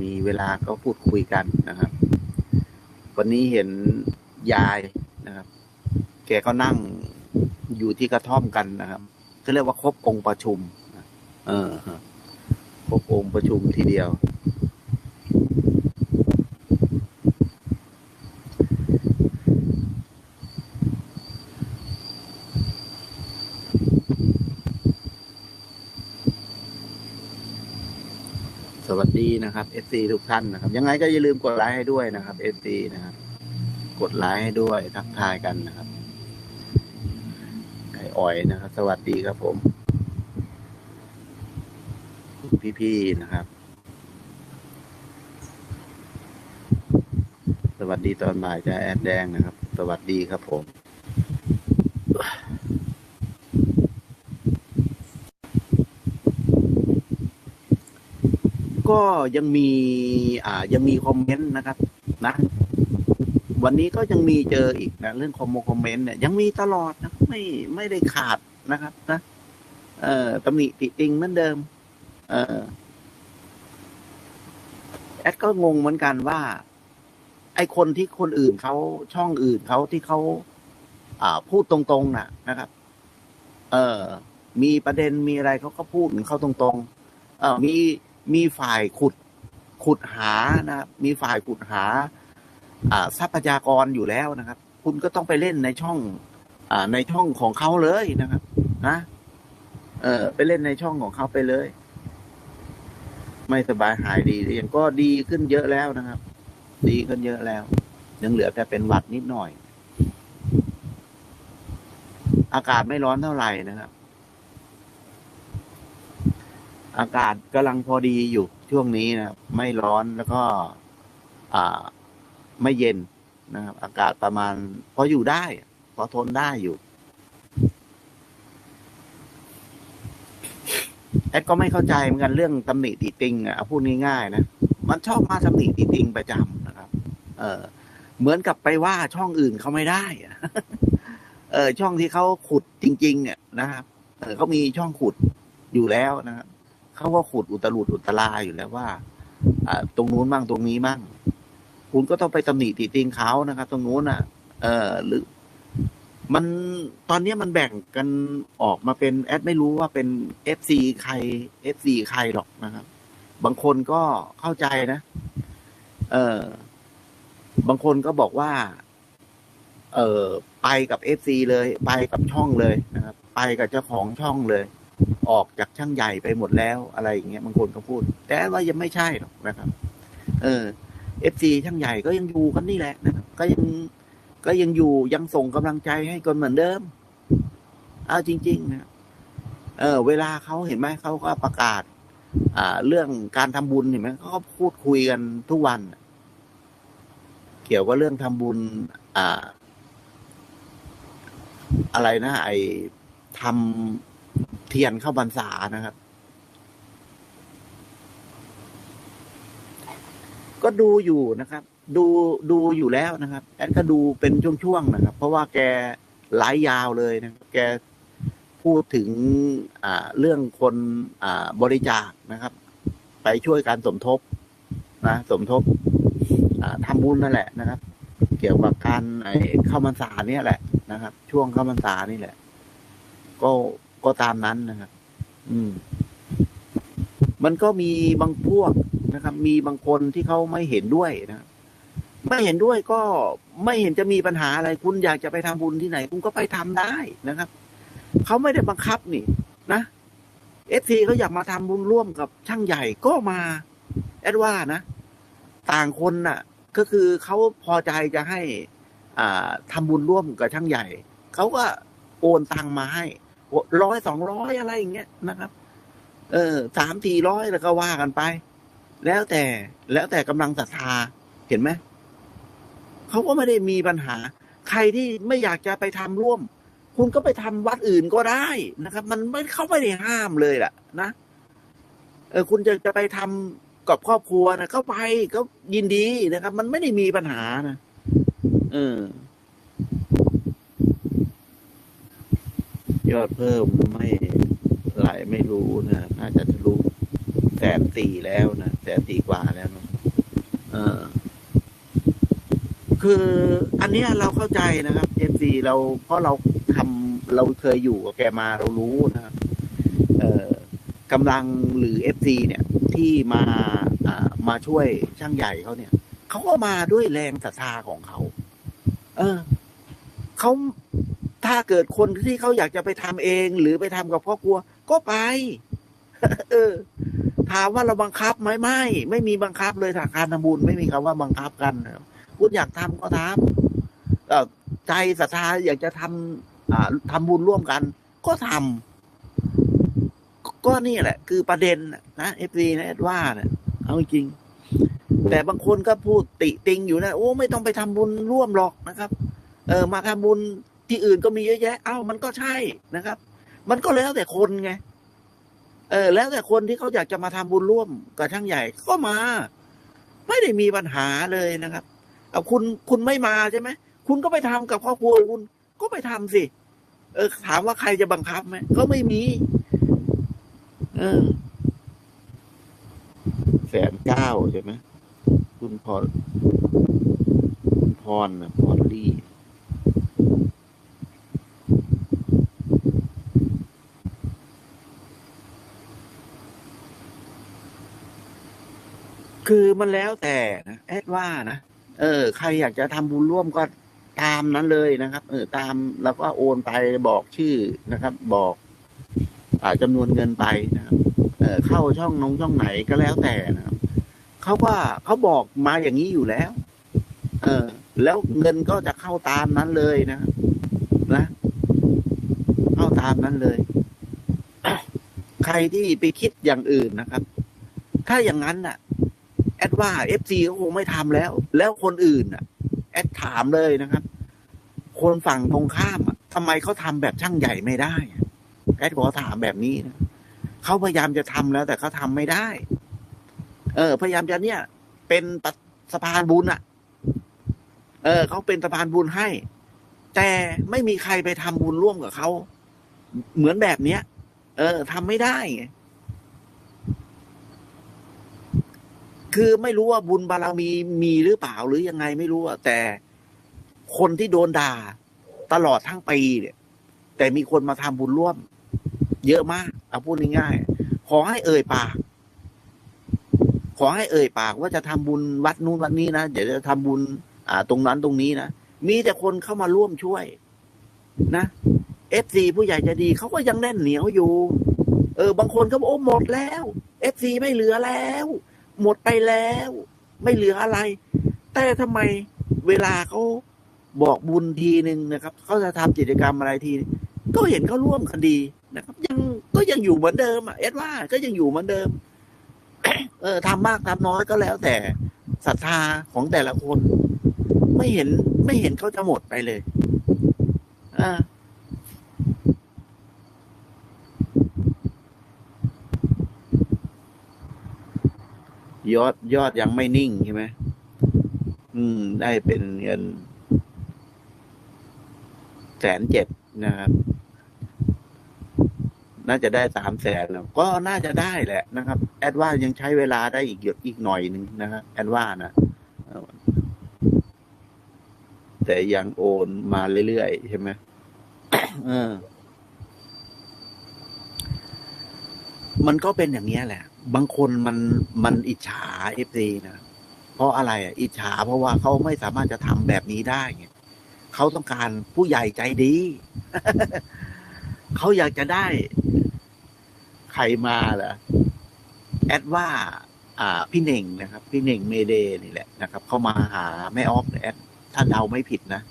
มีเวลาก็พูดคุยกันนะครับ วันนี้เห็นยายนะครับ แกก็นั่งอยู่ที่กระท่อมกันนะครับก็เรียกว่าครบองค์ประชุม เออครบองค์ประชุมทีเดียว วัสดีนะครับ FC ทุกท่านนะครับ ยังไงก็อย่าลืมกดไลค์ให้ด้วยนะครับ FC นะครับ กดไลค์ให้ด้วยทักทายกันนะครับไก่อ่อยนะครับ สวัสดีครับผม พี่ๆนะครับ สวัสดีตอนบ่ายจ้าแอดแดงนะครับ สวัสดีครับผม ก็ยังมีอ่ายังมีคอมเมนต์นะครับ นะ วันนี้ก็ยังมีเจออีกนะเรื่องคอมคอมเมนต์เนี่ยยังมีตลอดนะไม่ไม่ได้ขาดนะครับนะเอ่อตำหนิติติงเหมือนเดิม เออแอดก็งงเหมือนกันว่า ไอคนที่คนอื่นเขาช่องอื่นเขาที่เขาอ่า พูดตรงๆน่ะนะครับ เออมีประเด็นมีอะไรเขาก็พูดของเขาตรงๆเออมี มีฝ่ายขุดขุดหานะครับ มีฝ่ายขุดหาทรัพยากรอยู่แล้วนะครับ คุณก็ต้องไปเล่นในช่องอในช่องของเขาเลยนะครับ นะเออไปเล่นในช่องของเขาไปเลย ไม่สบายหายดีอยังก็ดีขึ้นเยอะแล้วนะครับ ดีขึ้นเยอะแล้วยังเหลือแต่เป็นหวัดนิดหน่อย อากาศไม่ร้อนเท่าไหร่นะครับ อากาศกำลังพอดีอยู่ช่วงนี้นะครับไม่ร้อนแล้วก็อ่าไม่เย็นนะครับ อากาศประมาณ พออยู่ได้ พอทนได้อยู่ แอดก็ไม่เข้าใจเหมือนกันเรื่องตำหนิติติงอะพูดง่ายๆนะมันชอบมาตำหนิติติงประจำนะครับ เออเหมือนกับไปว่าช่องอื่นเขาไม่ได้เออช่องที่เขาขุดจริง ๆ เนี่ยนะครับเออเขามีช่องขุดอยู่แล้วนะครับ เขาก็ขุดอุตลุดอุตลาอยู่แล้วว่าตรงนู้นมั่งตรงนี้มั่ง คุณก็ต้องไปตำหนิติติงเขานะครับ ตรงนู้นอะ เออหรือ มันตอนนี้มันแบ่งกันออกมาเป็นแอดไม่รู้ว่าเป็นเอฟซีใครเอฟซีใครหรอกนะครับ บางคนก็เข้าใจนะ เออบางคนก็บอกว่า เออไปกับเอฟซีเลย ไปกับช่องเลยนะครับ ไปกับเจ้าของช่องเลย ออกจากช่างใหญ่ไปหมดแล้วอะไรอย่างเงี้ยบางคนก็พูด แต่ว่ายังไม่ใช่หรอกนะครับ เออเอฟซีช่างใหญ่ก็ยังอยู่กันนี่แหละนะครับก็ยังก็ยังอยู่ยังส่งกำลังใจให้กันเหมือนเดิมเอาจริง ๆ นะเออ เวลาเขาเห็นไหมเขาก็ประกาศ อ่า เรื่องการทำบุญเห็นไหมเขาก็พูดคุยกันทุกวัน เกี่ยวกับเรื่องทำบุญ อ่า อะไรนะไอ้ทำ เทียนเข้าบรรษานะครับ ก็ดูอยู่นะครับ ดูดูอยู่แล้วนะครับแอดก็ดูเป็นช่วงๆนะครับ เพราะว่าแกหลายยาวเลยนะครับ แกพูดถึงอ่าเรื่องคนอ่าบริจาคนะครับ ไปช่วยการสมทบนะสมทบอ่าทำบุญนั่นแหละนะครับ เกี่ยวกับการเข้าพรรษาเนี่ยแหละนะครับ ช่วงเข้าพรรษานี่แหละ ก็ ก็ตามนั้นนะครับ อืม มันก็มีบางพวกนะครับ มีบางคนที่เขาไม่เห็นด้วยนะครับไม่เห็นด้วยก็ไม่เห็นจะมีปัญหาอะไร คุณอยากจะไปทำบุญที่ไหน คุณก็ไปทำได้นะครับเขาไม่ได้บังคับนี่นะเอฟซีเขาอยากมาทำบุญร่วมกับช่างใหญ่ก็มา แอดว่านะ ต่างคนน่ะ ก็คือเขาพอใจจะให้ อ่าทำบุญร่วมกับช่างใหญ่เขาก็โอนตังมาให้ ร้อยสองร้อยอะไรอย่างเงี้ยนะครับ เออสามสี่ร้อยแล้วก็ว่ากันไป แล้วแต่แล้วแต่กำลังศรัทธาเห็นไหมเขาก็ไม่ได้มีปัญหา ใครที่ไม่อยากจะไปทำร่วม คุณก็ไปทำวัดอื่นก็ได้นะครับ มันไม่เขาไม่ได้ห้ามเลยล่ะนะเออคุณจะจะไปทำกับครอบครัวนะก็ไปก็ยินดีนะครับ มันไม่ได้มีปัญหานะเออ ยอดเพิ่มไม่ไหลไม่รู้นะน่าจะรู้แสนสี่แล้วนะแสนสี่กว่าแล้วนะเออคืออันนี้เราเข้าใจนะครับเอฟซีเราเพราะเราทำเราเคยอยู่กับแกมาเรารู้นะครับเออกำลังหรือเอฟซีเนี่ย ที่มาอ่ามาช่วยช่างใหญ่เขาเนี่ยเขาก็มาด้วยแรงศรัทธาของเขา เออเขา ถ้าเกิดคนที่เขาอยากจะไปทำเอง หรือไปทำกับครอบครัว ก็ไป เออ ถามว่าเราบังคับไหมไม่ ไม่มีบังคับเลยถ้าการทำบุญไม่มีคำว่าบังคับกันคุณอยากทำก็ทำเออใจศรัทธาอยากจะทำอ่าทำบุญร่วมกัน ก็ทำก็นี่แหละ คือประเด็นนะเอฟซีนะว่าเนี่ยเอาจริง แต่บางคนก็พูดติติงอยู่นะโอ้ไม่ต้องไปทำบุญร่วมหรอกนะครับ เออมาทำบุญ ที่อื่นก็มีเยอะแยะ เอ้ามันก็ใช่นะครับ มันก็แล้วแต่คนไงเออแล้วแต่คนที่เขาอยากจะมาทำบุญร่วมกับช่างใหญ่ก็มา ไม่ได้มีปัญหาเลยนะครับเอาคุณคุณไม่มาใช่ไหมคุณก็ไปทำกับครอบครัวคุณก็ไปทำสิ เออ ถามว่าใครจะบังคับไหมก็ไม่มี เออแสนเก้าใช่ไหมคุณพรคุณพรนะพรลี่ คือมันแล้วแต่นะแอดว่านะเออ ใครอยากจะทำบุญร่วมก็ตามนั้นเลยนะครับ เออตามแล้วก็โอนไปบอกชื่อนะครับ บอก อ่าจำนวนเงินไปนะครับ เออเข้าช่องนงช่องไหนก็แล้วแต่นะครับเขาว่าเขาบอกมาอย่างนี้อยู่แล้ว เออ แล้วเงินก็จะเข้าตามนั้นเลยนะครับนะเข้าตามนั้นเลย ใครที่ไปคิดอย่างอื่นนะครับ ถ้าอย่างนั้นน่ะ แอดว่าเอฟซีก็คงไม่ทำแล้ว แล้วคนอื่นน่ะ แอดถามเลยนะครับ คนฝั่งตรงข้ามอะทำไมเขาทำแบบช่างใหญ่ไม่ได้ แอดขอถามแบบนี้นะเขาพยายามจะทำแล้ว แต่เขาทำไม่ได้ เออ พยายามจะเนี่ย เป็นปะสะพานบุญอะ เออเขาเป็นสะพานบุญให้ แต่ไม่มีใครไปทำบุญร่วมกับเขาเหมือนแบบเนี้ย เออทำไม่ได้ไง คือไม่รู้ว่าบุญบารมีมีหรือเปล่าหรือยังไงไม่รู้อะแต่คนที่โดนด่าตลอดทั้งปีเนี่ย แต่มีคนมาทำบุญร่วม เยอะมากเอาพูดง่ายๆขอให้เอ่ยปาก ขอให้เอ่ยปากว่าจะทำบุญวัดนู้นวัดนี้นะเดี๋ยวจะทำบุญ อ่า ตรงนั้นตรงนี้นะมีแต่คนเข้ามาร่วมช่วย นะเอฟซีผู้ใหญ่จะดีเขาก็ยังแน่นเหนียวอยู่ เออ บางคนก็บอกโอ้หมดแล้วเอฟซีไม่เหลือแล้ว หมดไปแล้ว ไม่เหลืออะไร แต่ทำไมเวลาเขาบอกบุญทีหนึ่งนะครับเขาจะทำกิจกรรมอะไรที ก็เห็นเขาร่วมกันดีนะครับ ยังก็ยังอยู่เหมือนเดิมอะเอ็ดว่าก็ยังอยู่เหมือนเดิม เออทำมากทำน้อยก็แล้วแต่ศรัทธาของแต่ละคน ไม่เห็นไม่เห็นเขาจะหมดไปเลย อ่า ยอดยอดยังไม่นิ่งใช่ไหมอืม ได้เป็นเงินแสนเจ็ดนะครับ น่าจะได้สามแสนแล้วก็น่าจะได้แหละนะครับ แอดว่ายังใช้เวลาได้อีกเยอะอีกหน่อยหนึ่งนะครับแอดว่านะแต่ยังโอนมาเรื่อยๆใช่ไหมเออ มันก็เป็นอย่างนี้แหละ บางคนมันมันอิจฉาเอฟซีนะเพราะอะไรอะอิจฉาเพราะว่าเขาไม่สามารถจะทำแบบนี้ได้เขาต้องการผู้ใหญ่ใจดีเขาอยากจะได้ ใครมาเหรอแอดว่า อ่า พี่เน่งนะครับ พี่เน่งเมเดนี่แหละนะครับเขามาหาแม่ออฟแอดถ้าเดาไม่ผิดนะ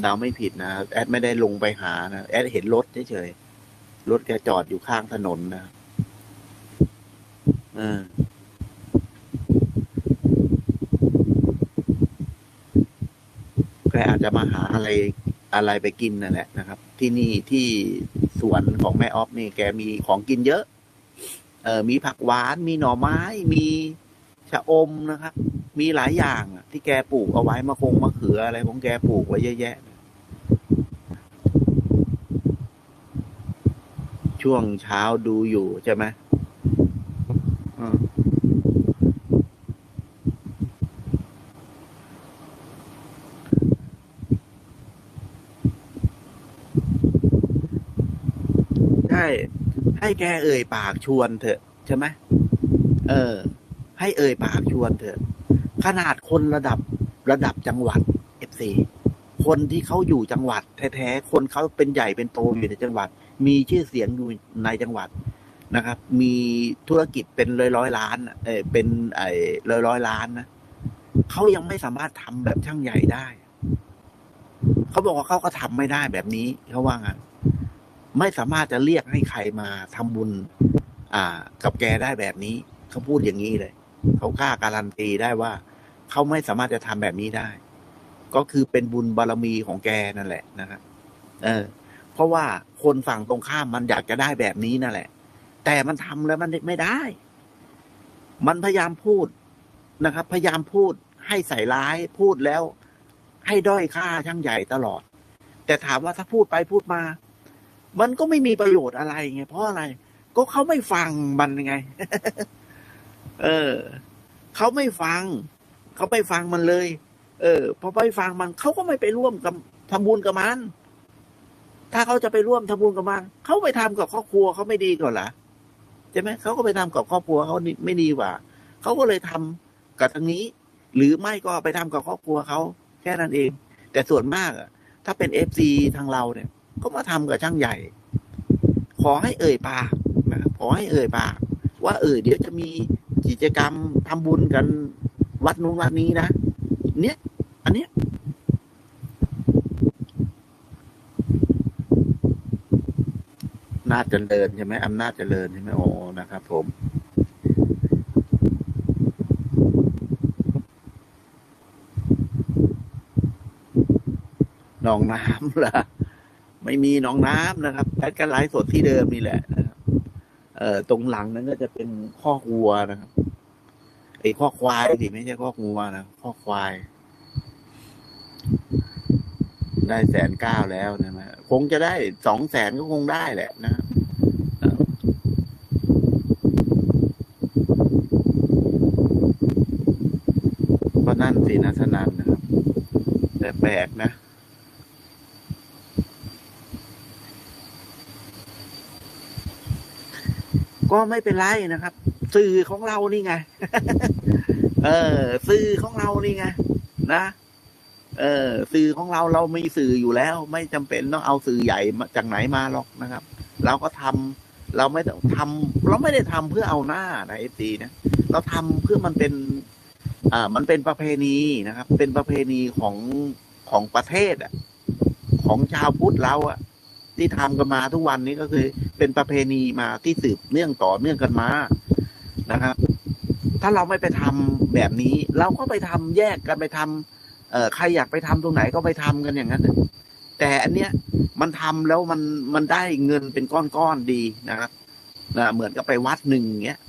เดาไม่ผิดนะแอดไม่ได้ลงไปหานะแอดเห็นรถเฉยๆรถแกจอดอยู่ข้างถนนนะ ออแกอาจจะมาหาอะไรอะไรไปกินนั่นแหละนะครับ ที่นี่ที่สวนของแม่ออฟนี่แกมีของกินเยอะ เออมีผักหวานมีหน่อไม้ มีชะอมนะครับ มีหลายอย่างที่แกปลูกเอาไว้มะคงมะเขืออะไรของแกปลูกไว้เยอะแยะช่วงเช้าดูอยู่ใช่ไหม ใช่ ให้แกเอ่ยปากชวนเถอะ ใช่ไหมเออ ให้เอ่ยปากชวนเถอะ ขนาดคนระดับระดับจังหวัดเอฟซีคนที่เขาอยู่จังหวัด แท้ๆ คนเขาเป็นใหญ่เป็นโตอยู่ในจังหวัด มีชื่อเสียงอยู่ในจังหวัด นะครับ มีธุรกิจเป็นร้อยร้อยล้านเออเป็นไอ้ร้อยร้อยล้านนะเขายังไม่สามารถทำแบบช่างใหญ่ได้ เขาบอกว่าเขาก็ทำไม่ได้แบบนี้เขาว่างั้นไม่สามารถจะเรียกให้ใครมาทำบุญ อ่า กับแกได้แบบนี้ เขาพูดอย่างนี้เลย เขากล้าการันตีได้ว่า เขาไม่สามารถจะทำแบบนี้ได้ ก็คือเป็นบุญบารมีของแกนั่นแหละนะครับเออ เพราะว่าคนฝั่งตรงข้ามมันอยากจะได้แบบนี้นั่นแหละ แต่มันทำแล้วมันไม่ได้ มันพยายามพูดนะครับ พยายามพูดให้ใส่ร้ายพูดแล้ว ให้ด้อยค่าช่างใหญ่ตลอด แต่ถามว่าถ้าพูดไปพูดมา มันก็ไม่มีประโยชน์อะไรไงเพราะอะไร ก็เขาไม่ฟังมันไง เออเขาไม่ฟังเขาไม่ฟังมันเลย เออพอไปฟังมันเขาก็ไม่ไปร่วมกับทำบุญกับมันถ้าเขาจะไปร่วมทำบุญกับมันเขาไปทำกับครอบครัวเขาไม่ดีกว่าเหรอ ใช่ไหมเขาก็ไปทำกับครอบครัวเขาไม่ดีกว่าเขาก็เลยทำกับทางนี้ หรือไม่ก็ไปทำกับครอบครัวเขาแค่นั้นเอง แต่ส่วนมากอะถ้าเป็นเอฟซีทางเราเนี่ย ก็มาทำกับช่างใหญ่ ขอให้เอ่ยปากนะขอให้เอ่ยปากว่าเออเดี๋ยวจะมีกิจกรรมทำบุญกันวัดนู้นวัดนี้นะ เนี้ยอันเนี้ย นาจเจริญใช่ไหมอำนาจเจริญใช่ไหมโอ้นะครับ ผมหนองน้ำเหรอไม่มีหนองน้ำนะครับแพทย์ก็ไลฟ์สดที่เดิมนี่แหละนะครับเอ่อตรงหลังนั้นก็จะเป็นข้อวัวนะครับไอ้ข้อควายสิไม่ใช่ข้อวัวนะข้อควาย ได้แสนเก้าแล้วนะคงจะได้สองแสนก็คงได้แหละนะครับเอ่อ ก็นั่นสินะสนันนะครับ แต่แปลกนะ ก็ไม่เป็นไรนะครับ สื่อของเรานี่ไง เออ สื่อของเรานี่ไงนะเออ สื่อของเราเรามีสื่ออยู่แล้ว ไม่จำเป็นต้องเอาสื่อใหญ่มาจากไหนมาหรอกนะครับ เราก็ทำเราไม่ต้องทำเราไม่ได้ทำเพื่อเอาหน้านะเอซีนะเราทำเพื่อมันเป็น อ่า มันเป็นประเพณีนะครับ เป็นประเพณีของของประเทศอะ ของชาวพุทธเราอะ ที่ทำกันมาทุกวันนี้ก็คือ เป็นประเพณีมาที่สืบเนื่องต่อเนื่องกันมานะครับ ถ้าเราไม่ไปทำแบบนี้ เราก็ไปทำแยกกันไปทำเอ่อใครอยากไปทำตรงไหนก็ไปทำกันอย่างนั้นแต่อันเนี้ยมันทำแล้วมันมันได้เงินเป็นก้อนๆดีนะครับนะเหมือนกับไปวัดหนึ่งเงี้ย